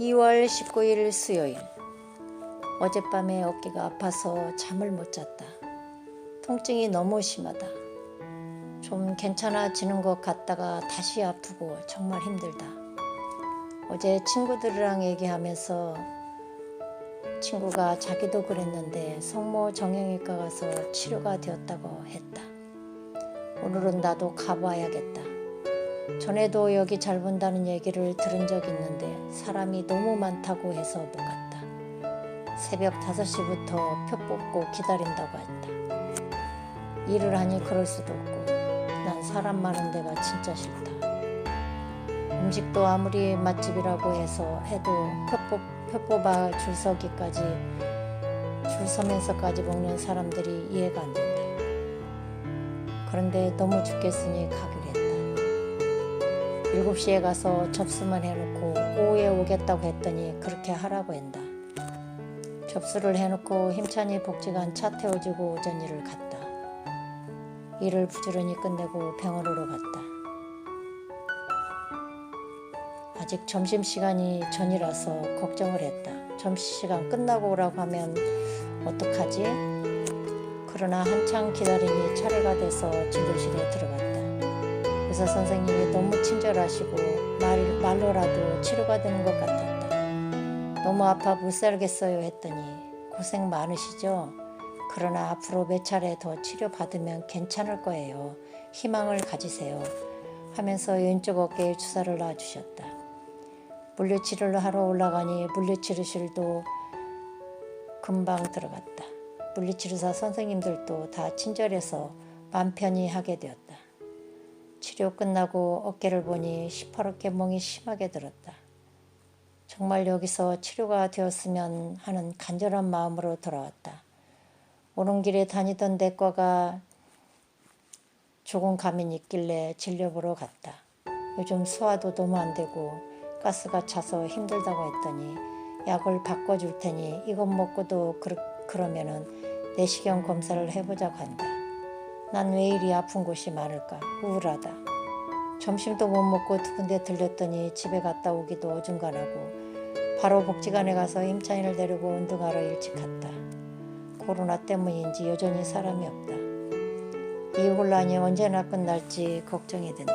2월 19일 수요일 어젯밤에 어깨가 아파서 잠을 못 잤다. 통증이 너무 심하다. 좀 괜찮아지는 것 같다가 다시 아프고 정말 힘들다. 어제 친구들이랑 얘기하면서 친구가 자기도 그랬는데 성모 정형외과 가서 치료가 되었다고 했다. 오늘은 나도 가봐야겠다. 전에도 여기 잘 본다는 얘기를 들은 적 있는데 사람이 너무 많다고 해서 못 갔다. 새벽 5시부터 표 뽑고 기다린다고 했다. 일을 하니 그럴 수도 없고 난 사람 많은 데가 진짜 싫다. 음식도 아무리 맛집이라고 해서 해도 표, 뽑, 표 뽑아 줄 서기까지 줄 서면서까지 먹는 사람들이 이해가 안 된다. 그런데 너무 죽겠으니 가기로. 7시에 가서 접수만 해놓고 오후에 오겠다고 했더니 그렇게 하라고 한다. 접수를 해놓고 힘찬이 복지관 차 태워주고 오전 일을 갔다. 일을 부지런히 끝내고 병원으로 갔다. 아직 점심시간이 전이라서 걱정을 했다. 점심시간 끝나고 오라고 하면 어떡하지? 그러나 한창 기다리니 차례가 돼서 진료실에 들어갔다. 의사 선생님이 너무 친절하시고 말, 말로라도 치료가 되는 것 같았다. 너무 아파 못 살겠어요 했더니 고생 많으시죠? 그러나 앞으로 몇 차례 더 치료받으면 괜찮을 거예요. 희망을 가지세요. 하면서 왼쪽 어깨에 주사를 놔주셨다. 물리치료를 하러 올라가니 물리치료실도 금방 들어갔다. 물리치료사 선생님들도 다 친절해서 맘 편히 하게 되었다. 치료 끝나고 어깨를 보니 시퍼렇게 멍이 심하게 들었다. 정말 여기서 치료가 되었으면 하는 간절한 마음으로 돌아왔다. 오는 길에 다니던 내과가 조금 감이 있길래 진료 보러 갔다. 요즘 소화도 너무 안 되고 가스가 차서 힘들다고 했더니 약을 바꿔줄 테니 이것 먹고도 그러, 그러면은 내시경 검사를 해보자고 한다. 난 왜 이리 아픈 곳이 많을까? 우울하다. 점심도 못 먹고 두 군데 들렸더니 집에 갔다 오기도 어중간하고 바로 복지관에 가서 임찬이를 데리고 운동하러 일찍 갔다. 코로나 때문인지 여전히 사람이 없다. 이 혼란이 언제나 끝날지 걱정이 된다.